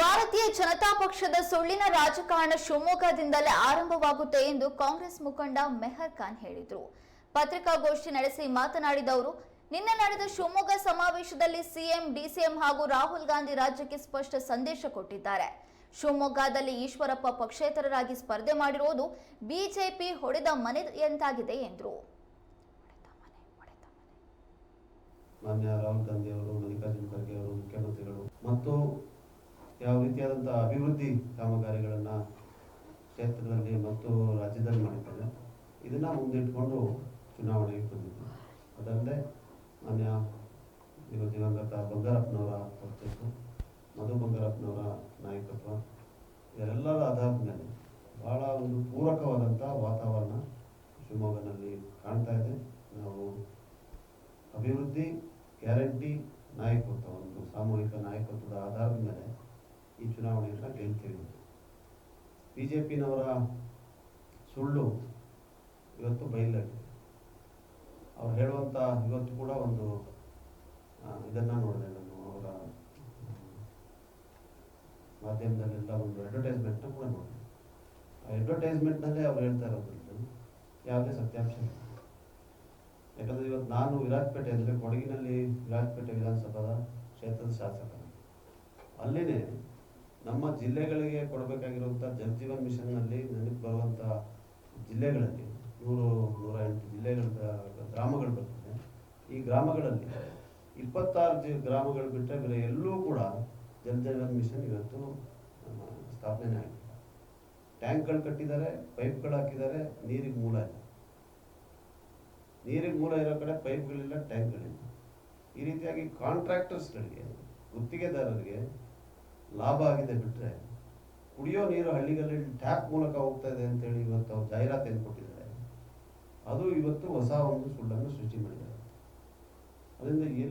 ಭಾರತೀಯ ಜನತಾ ಪಕ್ಷದ ಸುಳ್ಳಿನ ರಾಜಕಾರಣ ಶಿವಮೊಗ್ಗದಿಂದಲೇ ಆರಂಭವಾಗುತ್ತೆ ಎಂದು ಕಾಂಗ್ರೆಸ್ ಮುಖಂಡ ಮೆಹರ್ ಖಾನ್ ಹೇಳಿದರು. ಪತ್ರಿಕಾಗೋಷ್ಠಿ ನಡೆಸಿ ಮಾತನಾಡಿದ ಅವರು, ನಿನ್ನೆ ನಡೆದ ಶಿವಮೊಗ್ಗ ಸಮಾವೇಶದಲ್ಲಿ ಸಿಎಂ, ಡಿಸಿಎಂ ಹಾಗೂ ರಾಹುಲ್ ಗಾಂಧಿ ರಾಜ್ಯಕ್ಕೆ ಸ್ಪಷ್ಟ ಸಂದೇಶ ಕೊಟ್ಟಿದ್ದಾರೆ. ಶಿವಮೊಗ್ಗದಲ್ಲಿ ಈಶ್ವರಪ್ಪ ಪಕ್ಷೇತರರಾಗಿ ಸ್ಪರ್ಧೆ ಮಾಡಿರುವುದು ಬಿಜೆಪಿ ಹೊಡೆದ ಮನೆಯಂತಾಗಿದೆ ಎಂದರು. ಮಾನ್ಯ ಮಲ್ಲಿಕಾರ್ಜುನ ಖರ್ಗೆ ಅವರು, ಮುಖ್ಯಮಂತ್ರಿಗಳು ಮತ್ತು ಯಾವ ರೀತಿಯಾದಂಥ ಅಭಿವೃದ್ಧಿ ಕಾಮಗಾರಿಗಳನ್ನು ಕ್ಷೇತ್ರದಲ್ಲಿ ಮತ್ತು ರಾಜ್ಯದಲ್ಲಿ ಮಾಡಿದ್ದಾರೆ, ಇದನ್ನು ಮುಂದಿಟ್ಕೊಂಡು ಚುನಾವಣೆಗೆ ಬಂದಿದ್ವಿ ಅದಲ್ಲದೆ ಮಾನ್ಯ ಇವ ದಿವಂಗತ ಬಂಗಾರಪ್ಪನವರ ವರ್ಚಸ್ಸು ಮಧು ಬಂಗಾರಪ್ಪನವರ ನಾಯಕತ್ವ ಇವರೆಲ್ಲರ ಆಧಾರದ ಮೇಲೆ ಬಹಳ ಒಂದು ಪೂರಕವಾದಂಥ ವಾತಾವರಣ ಶಿವಮೊಗ್ಗದಲ್ಲಿ ಕಾಣ್ತಾ ಇದೆ. ನಾವು ಅಭಿವೃದ್ಧಿ, ಗ್ಯಾರಂಟಿ, ನಾಯಕತ್ವ, ಒಂದು ಸಾಮೂಹಿಕ ನಾಯಕತ್ವದ ಆಧಾರದ ಮೇಲೆ ಈ ಚುನಾವಣೆಯನ್ನು ಗೆಲ್ತಿರುವುದು ಬಿ ಜೆ ಪಿನವರ ಸುಳ್ಳು ಇವತ್ತು ಬಯಲಾಗಿದೆ. ಅವ್ರು ಹೇಳುವಂಥ ಇವತ್ತು ಕೂಡ ಒಂದು ಇದನ್ನು ನೋಡಿದೆ ನಾನು, ಅವರ ಮಾಧ್ಯಮದಲ್ಲೆಲ್ಲ ಒಂದು ಅಡ್ವರ್ಟೈಸ್ಮೆಂಟ್ನ ಕೂಡ ನೋಡಿದೆ. ಆ ಅಡ್ವರ್ಟೈಸ್ಮೆಂಟ್ನಲ್ಲೇ ಅವ್ರು ಹೇಳ್ತಾ ಇರೋದ್ರಿಂದ ಯಾವುದೇ ಸತ್ಯಾಂಶ ಇಲ್ಲ. ಯಾಕಂದರೆ ಇವತ್ತು ನಾನು ವಿರಾಜಪೇಟೆ ಅಂದರೆ ಕೊಡಗಿನಲ್ಲಿ ವಿರಾಜಪೇಟೆ ವಿಧಾನಸಭಾದ ಕ್ಷೇತ್ರದ ಶಾಸಕ ಅಲ್ಲಿನೇ ನಮ್ಮ ಜಿಲ್ಲೆಗಳಿಗೆ ಕೊಡಬೇಕಾಗಿರುವಂಥ ಜಲಜೀವನ್ ಮಿಷನ್ನಲ್ಲಿ ನನಗೆ ಬರುವಂಥ ಜಿಲ್ಲೆಗಳಲ್ಲಿ ನೂರು, ನೂರ ಎಂಟು ಜಿಲ್ಲೆಗಳ ಗ್ರಾಮಗಳು ಬರ್ತದೆ. ಈ ಗ್ರಾಮಗಳಲ್ಲಿ ಇಪ್ಪತ್ತಾರು ಜಿ, ಗ್ರಾಮಗಳು ಬಿಟ್ಟರೆ ಬೇರೆ ಎಲ್ಲೂ ಕೂಡ ಜಲಜೀವನ್ ಮಿಷನ್ ಇವತ್ತು ಸ್ಥಾಪನೆ ಆಗಿದೆ. ಟ್ಯಾಂಕ್ಗಳು ಕಟ್ಟಿದ್ದಾರೆ, ಪೈಪ್ಗಳು ಹಾಕಿದ್ದಾರೆ, ನೀರಿಗೆ ಮೂಲ ಇಲ್ಲ. ನೀರಿಗೆ ಮೂಲ ಇರೋ ಕಡೆ ಪೈಪ್ಗಳಿಲ್ಲ, ಟ್ಯಾಂಕ್ಗಳಿಲ್ಲ. ಈ ರೀತಿಯಾಗಿ ಕಾಂಟ್ರಾಕ್ಟರ್ಸ್ಗಳಿಗೆ, ಗುತ್ತಿಗೆದಾರರಿಗೆ ಲಾಭ ಆಗಿದೆ ಬಿಟ್ಟರೆ ಕುಡಿಯೋ ನೀರು ಹಳ್ಳಿಗಳಲ್ಲಿ ಟ್ಯಾಪ್ ಮೂಲಕ ಹೋಗ್ತಾ ಇದೆ ಅಂತೇಳಿ ಇವತ್ತು ಅವ್ರು ಜಾಹೀರಾತು ಕೊಟ್ಟಿದ್ದಾರೆ. ಅದು ಇವತ್ತು ಹೊಸ ಒಂದು ಸುಳ್ಳನ್ನು ಸೃಷ್ಟಿ ಮಾಡಿದ್ದಾರೆ. ಅದರಿಂದ